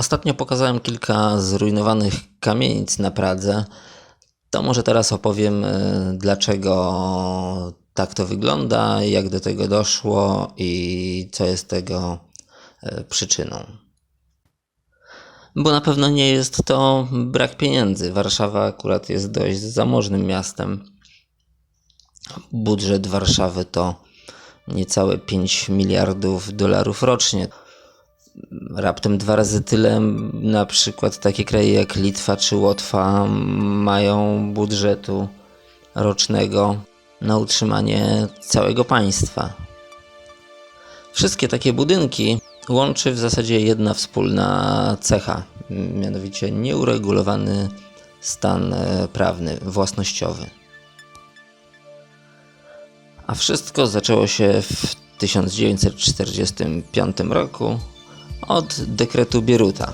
Ostatnio pokazałem kilka zrujnowanych kamienic na Pradze. To może teraz opowiem, e, dlaczego tak to wygląda, jak do tego doszło i co jest tego e, przyczyną. Bo na pewno nie jest to brak pieniędzy. Warszawa akurat jest dość zamożnym miastem. Budżet Warszawy to niecałe 5 miliardów dolarów rocznie raptem dwa razy tyle na przykład takie kraje jak Litwa czy Łotwa mają budżetu rocznego na utrzymanie całego państwa. Wszystkie takie budynki łączy w zasadzie jedna wspólna cecha, mianowicie nieuregulowany stan e, prawny, własnościowy. A wszystko zaczęło się w 1945 roku od dekretu Bieruta.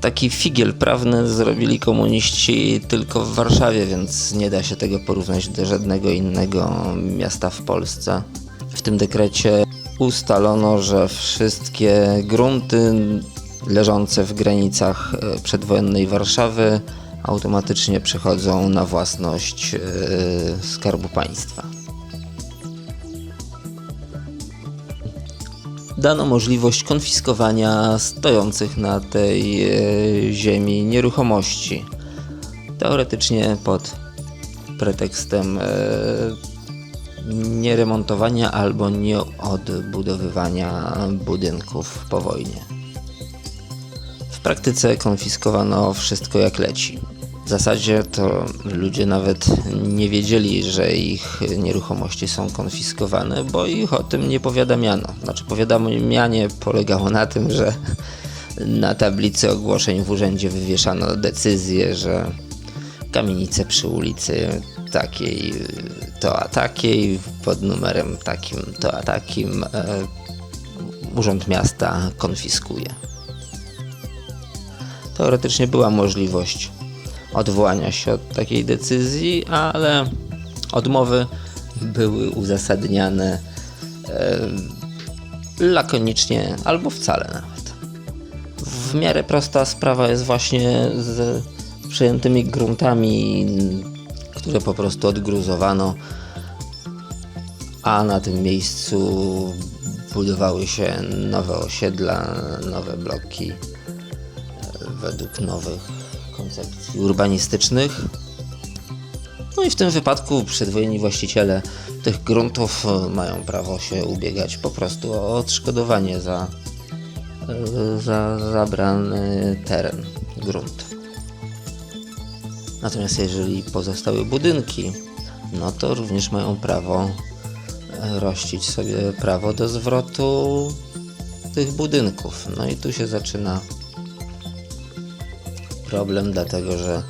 Taki figiel prawny zrobili komuniści tylko w Warszawie, więc nie da się tego porównać do żadnego innego miasta w Polsce. W tym dekrecie ustalono, że wszystkie grunty leżące w granicach e, przedwojennej Warszawy automatycznie przechodzą na własność e, Skarbu Państwa. Dano możliwość konfiskowania stojących na tej e, ziemi nieruchomości. Teoretycznie pod pretekstem e, nieremontowania albo nieodbudowywania budynków po wojnie. W praktyce konfiskowano wszystko jak leci. Zasadzie to ludzie nawet nie wiedzieli, że ich nieruchomości są konfiskowane, bo ich o tym nie powiadamiano. Znaczy, powiadamianie polegało na tym, że na tablicy ogłoszeń w urzędzie wywieszano decyzję, że kamienice przy ulicy takiej to a takiej, pod numerem takim to a takim, e, Urząd Miasta konfiskuje. Teoretycznie była możliwość odwołania się od takiej decyzji, ale odmowy były uzasadniane e, lakonicznie albo wcale nawet. W miarę prosta sprawa jest właśnie z przejętymi gruntami, które po prostu odgruzowano, a na tym miejscu budowały się nowe osiedla, nowe bloki e, według nowych koncepcji urbanistycznych. No i w tym wypadku przedwojenni właściciele tych gruntów e, mają prawo się ubiegać po prostu o odszkodowanie za, e, za zabrany teren, grunt. Natomiast jeżeli pozostały budynki, no to również mają prawo e, rościć sobie prawo do zwrotu tych budynków. No i tu się zaczyna problem, dlatego że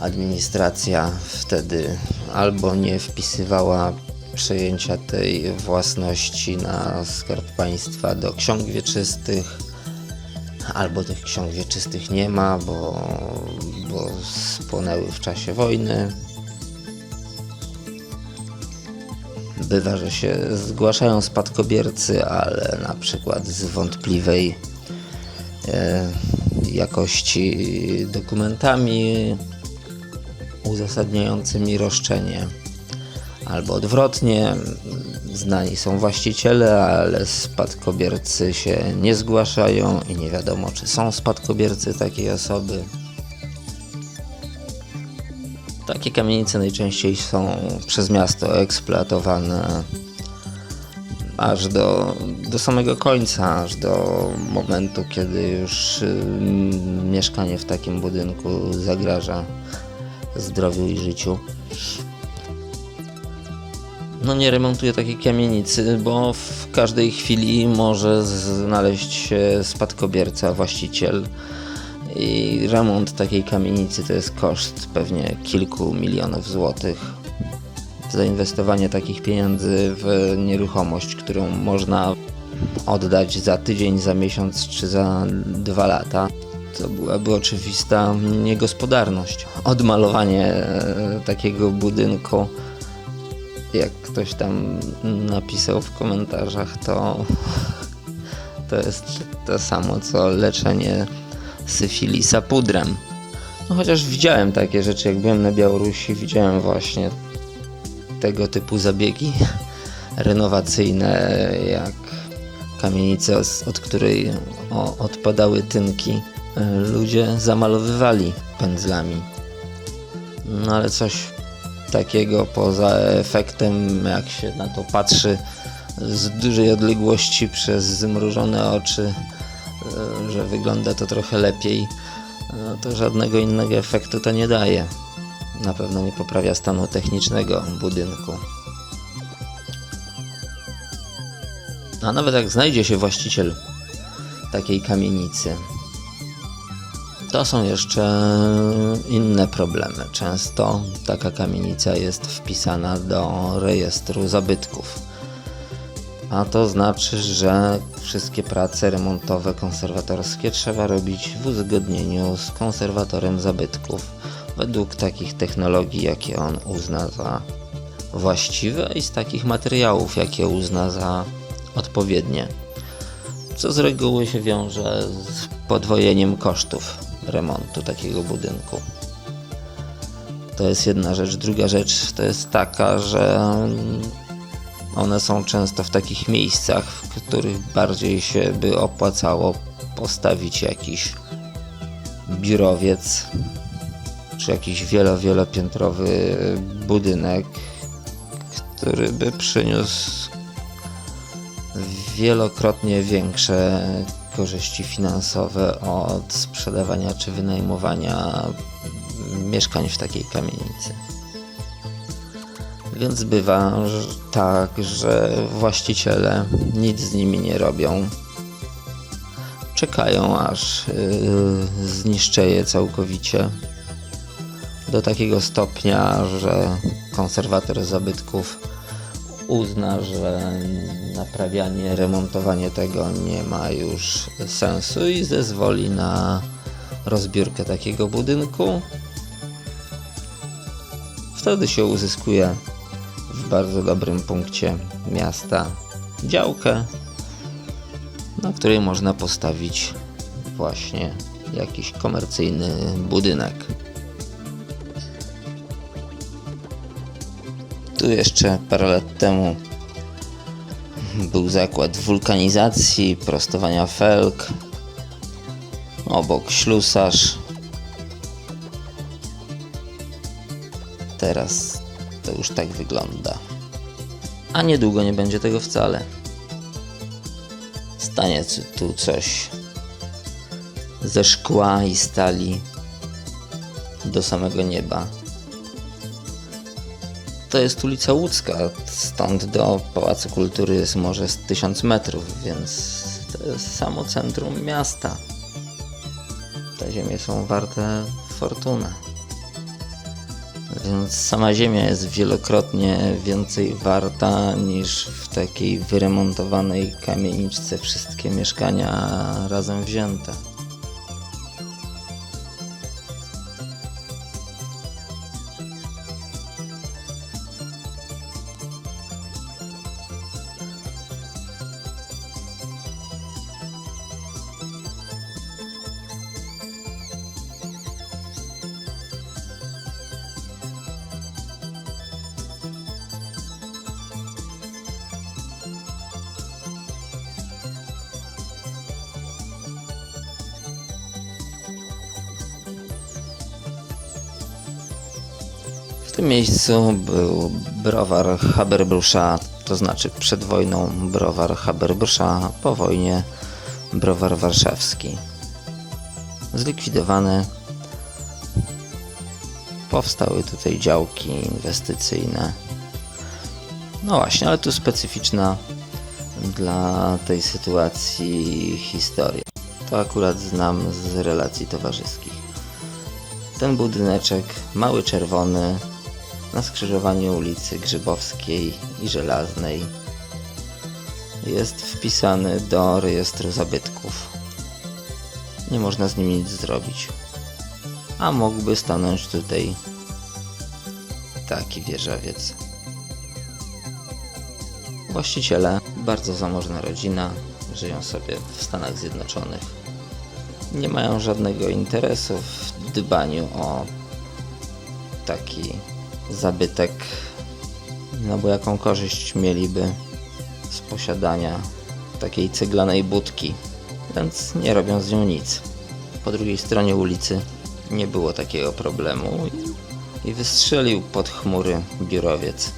administracja wtedy albo nie wpisywała przejęcia tej własności na skarb państwa do ksiąg wieczystych, albo tych ksiąg wieczystych nie ma, bo, bo spłonęły w czasie wojny. Bywa, że się zgłaszają spadkobiercy, ale na przykład z wątpliwej e, jakości dokumentami uzasadniającymi roszczenie. Albo odwrotnie, znani są właściciele, ale spadkobiercy się nie zgłaszają i nie wiadomo, czy są spadkobiercy takiej osoby. Takie kamienice najczęściej są przez miasto eksploatowane aż do, do samego końca, aż do momentu, kiedy już y, mieszkanie w takim budynku zagraża zdrowiu i życiu. No nie remontuję takiej kamienicy, bo w każdej chwili może znaleźć się spadkobierca, właściciel. I remont takiej kamienicy to jest koszt pewnie kilku milionów złotych zainwestowanie takich pieniędzy w nieruchomość, którą można oddać za tydzień, za miesiąc czy za dwa lata, to byłaby oczywista niegospodarność. Odmalowanie e, takiego budynku, jak ktoś tam napisał w komentarzach, to, to jest to samo co leczenie syfilisa pudrem. No chociaż widziałem takie rzeczy, jak byłem na Białorusi, widziałem właśnie tego typu zabiegi renowacyjne, jak kamienicę, od której odpadały tynki, e, ludzie zamalowywali pędzlami. No ale coś takiego poza efektem, jak się na to patrzy z dużej odległości przez zmrużone oczy, e, że wygląda to trochę lepiej, no to żadnego innego efektu to nie daje. Na pewno nie poprawia stanu technicznego budynku. A nawet jak znajdzie się właściciel takiej kamienicy, to są jeszcze inne problemy. Często taka kamienica jest wpisana do rejestru zabytków. A to znaczy, że wszystkie prace remontowe, konserwatorskie trzeba robić w uzgodnieniu z konserwatorem zabytków według takich technologii, jakie on uzna za właściwe i z takich materiałów, jakie uzna za odpowiednie. Co z reguły się wiąże z podwojeniem kosztów remontu takiego budynku. To jest jedna rzecz. Druga rzecz to jest taka, że one są często w takich miejscach, w których bardziej się by opłacało postawić jakiś biurowiec czy jakiś wielo, wielopiętrowy budynek, który by przyniósł wielokrotnie większe korzyści finansowe od sprzedawania czy wynajmowania mieszkań w takiej kamienicy. Więc bywa tak, że właściciele nic z nimi nie robią. Czekają aż yy, zniszczy je całkowicie. Do takiego stopnia, że konserwator zabytków uzna, że naprawianie, remontowanie tego nie ma już sensu i zezwoli na rozbiórkę takiego budynku. Wtedy się uzyskuje w bardzo dobrym punkcie miasta działkę, na której można postawić właśnie jakiś komercyjny budynek. Tu jeszcze parę lat temu był zakład wulkanizacji, prostowania felk, obok ślusarz. Teraz to już tak wygląda. A niedługo nie będzie tego wcale. Stanie tu coś ze szkła i stali do samego nieba. To jest ulica Łódzka, stąd do Pałacu Kultury jest może z 1000 metrów, więc to jest samo centrum miasta. Te ziemie są warte fortunę. Więc sama ziemia jest wielokrotnie więcej warta niż w takiej wyremontowanej kamieniczce wszystkie mieszkania razem wzięte. Tym miejscu był browar Haberbrusza, to znaczy przed wojną browar Haberbrusza, po wojnie browar warszawski. Zlikwidowany. Powstały tutaj działki inwestycyjne. No właśnie, ale tu specyficzna dla tej sytuacji historia. To akurat znam z relacji towarzyskich. Ten budyneczek, mały czerwony, na skrzyżowaniu ulicy Grzybowskiej i Żelaznej, jest wpisany do rejestru zabytków. Nie można z nim nic zrobić. A mógłby stanąć tutaj taki wieżowiec. Właściciele, bardzo zamożna rodzina, żyją sobie w Stanach Zjednoczonych. nie mają żadnego interesu w dbaniu o taki zabytek. No bo jaką korzyść mieliby z posiadania takiej ceglanej budki, więc nie robią z nią nic. Po drugiej stronie ulicy nie było takiego problemu i, wystrzelił pod chmury biurowiec.